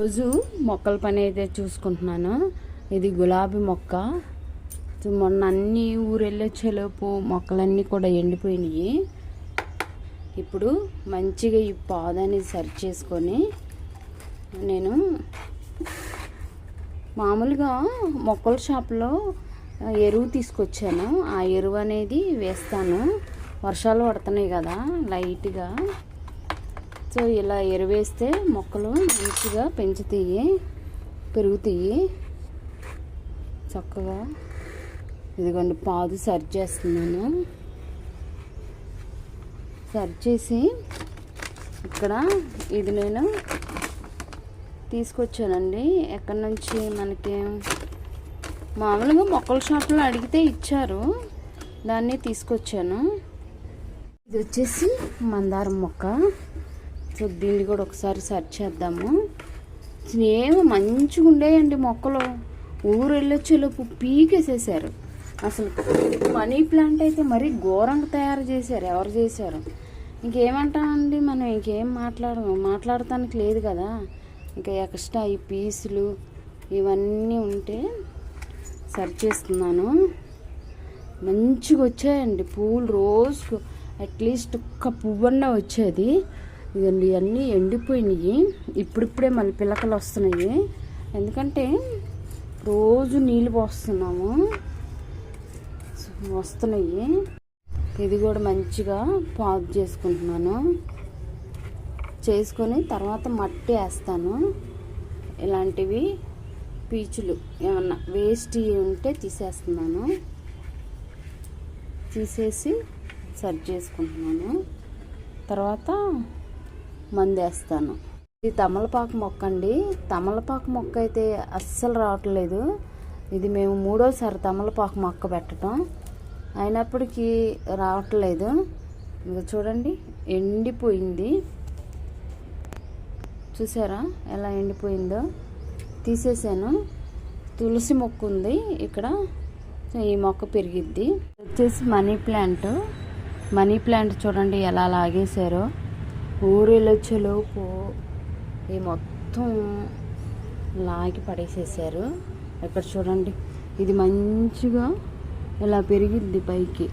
రోజు మొక్కల పని అయితే చూసుకుంటున్నాను. ఇది గులాబీ మొక్క. మొన్న అన్ని ఊరెళ్ళొచ్చేలోపు మొక్కలన్నీ కూడా ఎండిపోయినాయి. ఇప్పుడు మంచిగా ఈ పాదాన్ని సరి చేసుకొని నేను మామూలుగా మొక్కల షాప్లో ఎరువు తీసుకొచ్చాను. ఆ ఎరువు అనేది వేస్తాను. వర్షాలు పడుతున్నాయి కదా లైట్గా. సో ఇలా ఎరువేస్తే మొక్కలు మంచిగా పెంచుతాయి పెరుగుతాయి. చక్కగా ఇదిగోండి పాదు సరి చేస్తున్నాను. సరి చేసి ఇక్కడ ఇది నేను తీసుకొచ్చానండి. ఎక్కడి నుంచి మనకి మామూలుగా మొక్కల షాప్లో అడిగితే ఇచ్చారు. దాన్ని తీసుకొచ్చాను. ఇది వచ్చేసి మందారం మొక్క. సో దీన్ని కూడా ఒకసారి సెర్చ్ చేద్దాము. ఏమో మంచిగా ఉండేయండి మొక్కలు. ఊరు వెళ్ళొచ్చేలోపు పీకేసేసారు అసలు మనీ ప్లాంట్ అయితే మరీ ఘోరంగా తయారు చేశారు. ఎవరు చేశారు? ఇంకేమంటామండి మనం? ఇంకేం మాట్లాడము? మాట్లాడటానికి లేదు కదా. ఇంకా ఎక్స్ట్రా ఈ పీసులు ఇవన్నీ ఉంటే సర్చ్ చేస్తున్నాను. మంచిగా వచ్చాయండి పూలు రోజుకు. అట్లీస్ట్ ఒక్క పువ్వన్న వచ్చేది. ఇదండి ఇవన్నీ ఎండిపోయినాయి. ఇప్పుడిప్పుడే మళ్ళీ పిలకలు వస్తున్నాయి. ఎందుకంటే రోజు నీళ్ళు పోస్తున్నాము. వస్తున్నాయి. ఇది కూడా మంచిగా పాదు చేసుకుంటున్నాను. చేసుకొని తర్వాత మట్టి వేస్తాను. ఇలాంటివి పీచులు ఏమన్నా వేస్ట్ ఉంటే తీసేస్తున్నాను. తీసేసి సరి చేసుకుంటున్నాను. తర్వాత మందేస్తాను. ఇది తమలపాకు మొక్క అండి తమలపాకు మొక్క అయితే అస్సలు రావట్లేదు. ఇది మేము మూడోసారి తమలపాకు మొక్క పెట్టడం అయినప్పటికీ రావట్లేదు. ఇంకా చూడండి ఎండిపోయింది. చూసారా ఎలా ఎండిపోయిందో? తీసేసాను. తులసి మొక్క ఉంది ఇక్కడ. ఈ మొక్క పెరిగిద్ది. వచ్చేసి మనీ ప్లాంట్. మనీ ప్లాంట్ చూడండి ఎలా లాగేశారో. ఊరెళ్ళొచ్చేలోపు ఈ మొత్తం లాగి పడేసేసారు. ఇక్కడ చూడండి ఇది మంచిగా ఇలా పెరిగింది పైకి.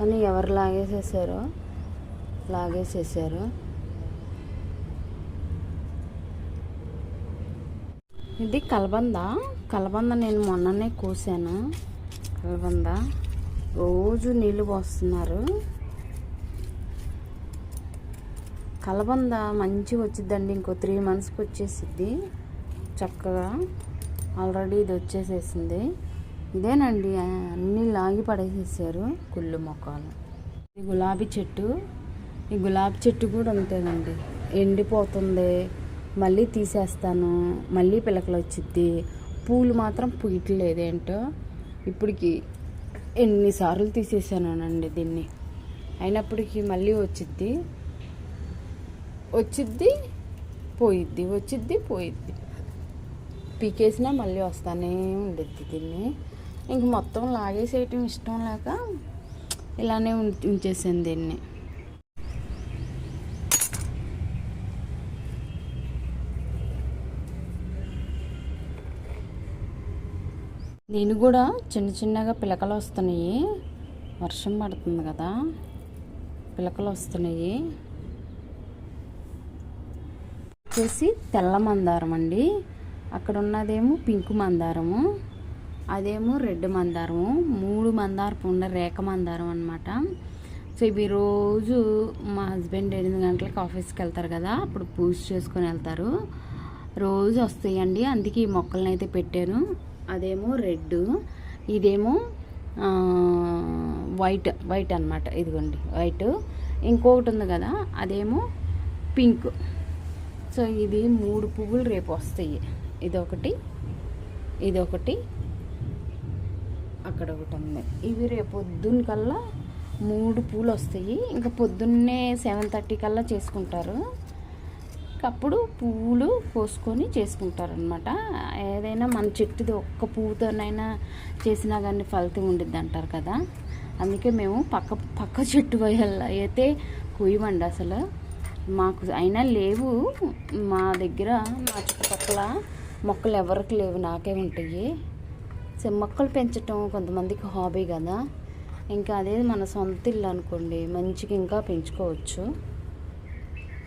అని ఎవరు లాగేసేసారో లాగేసేసారు. ఇది కలబంద. కలబంద నేను మొన్ననే కోసాను. కలబంద. రోజు నీళ్ళు పోస్తున్నారు. కలబంద మంచిగా వచ్చిద్దండి. ఇంకో త్రీ మంత్స్కి వచ్చేసిద్ది. చక్కగా ఆల్రెడీ ఇది వచ్చేసేసింది. ఇదేనండి అన్నీ లాగి పడేసేసారు. కుళ్ళు మొక్కలు. ఈ గులాబీ చెట్టు. ఈ గులాబీ చెట్టు కూడా ఉంటుందండి ఎండిపోతుంది. మళ్ళీ తీసేస్తాను. మళ్ళీ పిలకలు వచ్చిద్ది. పూలు మాత్రం పూయట్లేదు ఏంటో. ఇప్పటికి ఎన్నిసార్లు తీసేసానండి దీన్ని. అయినప్పటికీ మళ్ళీ వచ్చిద్ది. వచ్చిద్ది పోయిద్ది వచ్చిద్ది పోయిద్ది. పీకేసినా మళ్ళీ వస్తానే ఉండిద్ది దీన్ని ఇంక మొత్తం లాగేసేయటం ఇష్టం లేక ఇలానే ఉంచేసాను దీన్ని. నేను కూడా చిన్న చిన్నగా పిలకలు వస్తున్నాయి. వర్షం పడుతుంది కదా. పిలకలు వస్తున్నాయి. వచ్చేసి తెల్ల మందారం అండి. అక్కడ ఉన్నదేమో పింక్ మందారము అదేమో రెడ్ మందారము మూడు మందారపు పుండ రేఖ మందారం అనమాట సో ఇవి రోజు మా హస్బెండ్ ఎనిమిది గంటలకు ఆఫీస్కి వెళ్తారు కదా అప్పుడు పూజ చేసుకొని వెళ్తారు. రోజు వస్తాయండి అందుకే ఈ మొక్కలను అయితే పెట్టాను. అదేమో రెడ్ ఇదేమో వైట్ వైట్ అనమాట ఇదిగోండి వైట్. ఇంకొకటి ఉంది కదా అదేమో పింక్. సో ఇది మూడు పువ్వులు రేపు వస్తాయి. ఇదొకటి ఇదొకటి అక్కడ ఒకటి ఉంది. ఇవి రేపు పొద్దున్న కల్లా మూడు పూలు వస్తాయి. ఇంకా పొద్దున్నే సెవెన్ థర్టీ కల్లా చేసుకుంటారు. అప్పుడు పువ్వులు కోసుకొని చేసుకుంటారనమాట ఏదైనా మన చెట్టుది ఒక్క పువ్వుతోనైనా చేసినా కానీ ఫలితం ఉండిద్ది అంటారు కదా. అందుకే మేము పక్క పక్క చెట్టు అయితే కుయ్యమండి అసలు. మాకు అయినా లేవు. మా దగ్గర మా చుట్టుపక్కల మొక్కలు ఎవరికి లేవు నాకే ఉంటాయి. సో మొక్కలు పెంచటం కొంతమందికి హాబీ కదా. ఇంకా అదే మన సొంత ఇల్లు అనుకోండి మంచిగా ఇంకా పెంచుకోవచ్చు.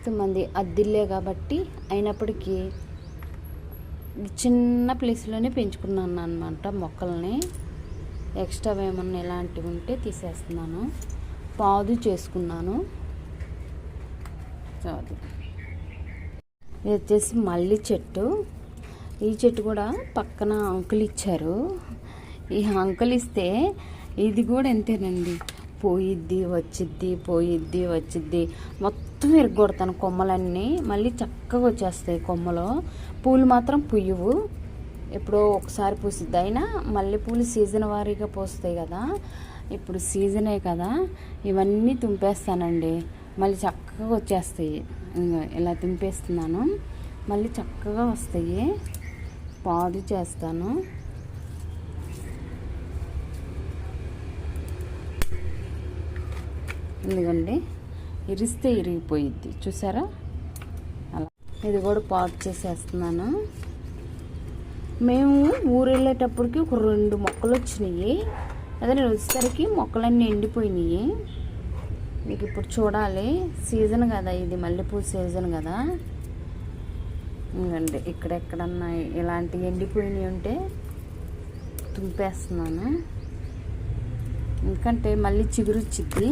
కొంతమంది అద్దిల్లే కాబట్టి అయినప్పటికీ చిన్న ప్లేస్లోనే పెంచుకున్నాను అనమాట మొక్కల్ని. ఎక్స్ట్రా ఏమన్నా ఇలాంటివి ఉంటే తీసేస్తున్నాను. పాదు చేసుకున్నాను. అది ఇది వచ్చేసి మల్లి చెట్టు. ఈ చెట్టు కూడా పక్కన అంకులు ఇచ్చారు. ఈ అంకులు ఇస్తే ఇది కూడా ఎంతేనండి? పోయిద్ది వచ్చిద్ది పోయిద్ది వచ్చిద్ది. మొత్తం ఎరగొడతాను కొమ్మలన్నీ. మళ్ళీ చక్కగా వచ్చేస్తాయి కొమ్మలు. పూలు మాత్రం పుయ్యవు. ఎప్పుడో ఒకసారి పూసిద్ది. అయినా మల్లెపూలు సీజన్ వారీగా పూస్తాయి కదా. ఇప్పుడు సీజనే కదా. ఇవన్నీ తుంపేస్తానండి. మళ్ళీ చక్కగా వచ్చేస్తాయి. ఇలా తింపేస్తున్నాను మళ్ళీ చక్కగా వస్తాయి. పాదు చేస్తాను. ఎందుకండి ఇరిస్తే ఇరిగిపోయిద్ది. చూసారా? అలా. ఇది కూడా పాదు చేసేస్తున్నాను. మేము ఊరు వెళ్ళేటప్పటికి ఒక రెండు మొక్కలు వచ్చినాయి. అదే నేను వచ్చేసరికి మొక్కలన్నీ ఎండిపోయినాయి. మీకు ఇప్పుడు చూడాలి. సీజన్ కదా ఇది మల్లెపూ సీజన్ కదా. ఇంకండి ఇక్కడెక్కడన్నా ఇలాంటి ఎండిపోయినవి ఉంటే తుంపేస్తున్నాను. ఎందుకంటే మళ్ళీ చిగురుచ్చిద్ది.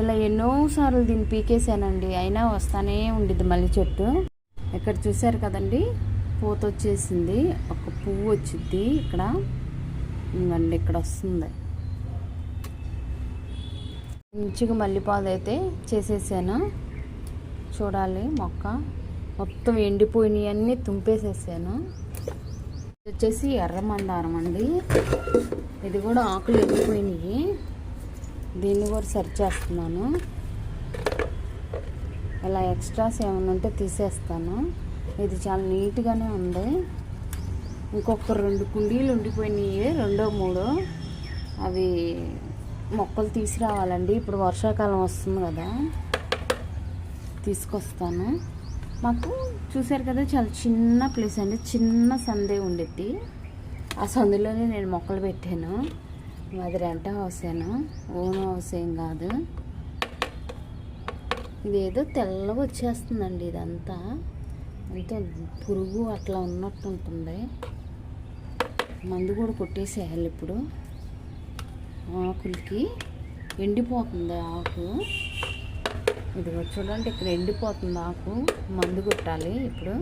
ఇలా ఎన్నోసార్లు దీన్ని పీకేసానండి అయినా వస్తానే ఉండిద్ది మళ్ళీ చెట్టు. ఇక్కడ చూసారు కదండి పూత వచ్చేసింది ఒక పువ్వు వచ్చింది ఇక్కడ. ఇంకండి ఇక్కడ వస్తుంది మంచిగా మల్లిపాదు అయితే చేసేసాను. చూడాలి మొక్క. మొత్తం ఎండిపోయినవన్నీ తుంపేసేసాను. వచ్చేసి ఎర్ర మందారం అండి. ఇది కూడా ఆకులు ఎండిపోయినాయి. దీన్ని కూడా సరి చేస్తున్నాను. ఇలా ఎక్స్ట్రాస్ ఏమైనా ఉంటే తీసేస్తాను. ఇది చాలా నీట్గానే ఉంది. ఇంకొక రెండు కుండీలు ఉండిపోయినాయి రెండో మూడో. అవి మొక్కలు తీసుకురావాలండి. ఇప్పుడు వర్షాకాలం వస్తుంది కదా. తీసుకొస్తాను. మాకు చూసారు కదా చాలా చిన్న ప్లేస్ అండి. చిన్న సందే ఉండిద్ది ఆ సందులోనే నేను మొక్కలు పెట్టాను. అది రెంట్ హౌసేను ఓన్ హౌస్ ఏం కాదు. ఇదేదో తెల్లగా వచ్చేస్తుందండి ఇదంతా. అంటే పురుగు అట్లా ఉన్నట్టు ఉంటుంది. మందు కూడా కొట్టేసేయాలి ఇప్పుడు. ఆకులకి ఎండిపోతుంది ఆకు. ఇదిగో చూడండి ఇక్కడ ఎండిపోతుంది ఆకు. మందు కొట్టాలి ఇప్పుడు.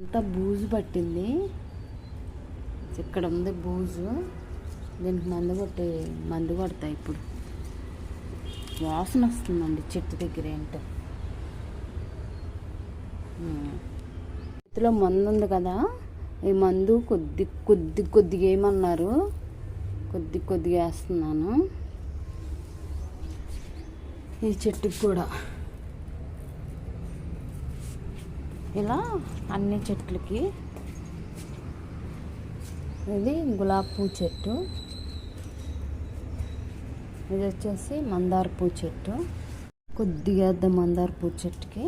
అంతా బూజు పట్టింది. ఇక్కడ ఉంది బూజు. దీనికి మందు కొట్టి మందు కొడతాయి ఇప్పుడు. వాసన వస్తుందండి చెట్టు దగ్గర ఏంటో. చేతిలో మందు ఉంది కదా ఈ మందు కొద్ది కొద్ది కొద్దిగా ఏమన్నారు? కొద్ది కొద్దిగా వేస్తున్నాను. ఈ చెట్టుకి కూడా. ఇలా అన్ని చెట్లకి ఇది గులాబ్ పూ చెట్టు. ఇది వచ్చేసి మందార పూ చెట్టు. కొద్దిగా వేద్దాం మందార పూ చెట్టుకి.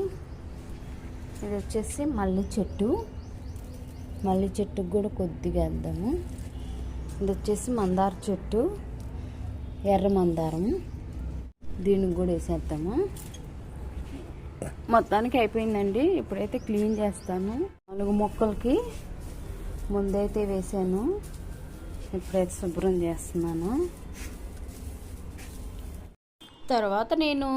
ఇది వచ్చేసి మల్లె చెట్టు. మల్లె చెట్టుకు కూడా కొద్దిగా వేద్దాము. ఇది వచ్చేసి మందార చెట్టు ఎర్ర మందారం. దీనికి కూడా వేసేద్దాము. మొత్తానికి అయిపోయిందండి. ఇప్పుడైతే క్లీన్ చేస్తాను. నాలుగు మొక్కలకి ముందైతే వేసాను. ఇప్పుడైతే శుభ్రం చేస్తున్నాను. తర్వాత నేను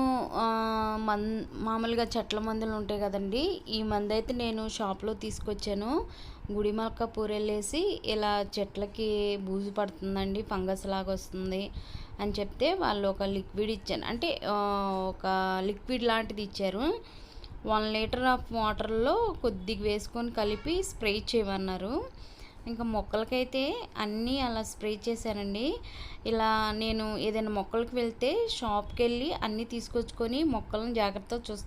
మన్ మామూలుగా చెట్ల మందులు ఉంటాయి కదండి. ఈ మందు అయితే నేను షాప్లో తీసుకొచ్చాను. గుడిమల్క పూరెళ్ళేసి ఇలా చెట్లకి బూజు పడుతుందండి ఫంగస్ లాగా వస్తుంది అని చెప్తే వాళ్ళు ఒక లిక్విడ్ ఇచ్చాను అంటే ఒక లిక్విడ్ లాంటిది ఇచ్చారు. వన్ లీటర్ ఆఫ్ వాటర్లో కొద్దిగా వేసుకొని కలిపి స్ప్రే చేయమన్నారు. ఇంకా మొక్కలకైతే అన్నీ అలా స్ప్రే చేశానండి ఇలా నేను ఏదైనా మొక్కలకు వెళ్తే షాప్కి వెళ్ళి అన్నీ తీసుకొచ్చుకొని మొక్కలను జాగ్రత్తగా చూస్తాను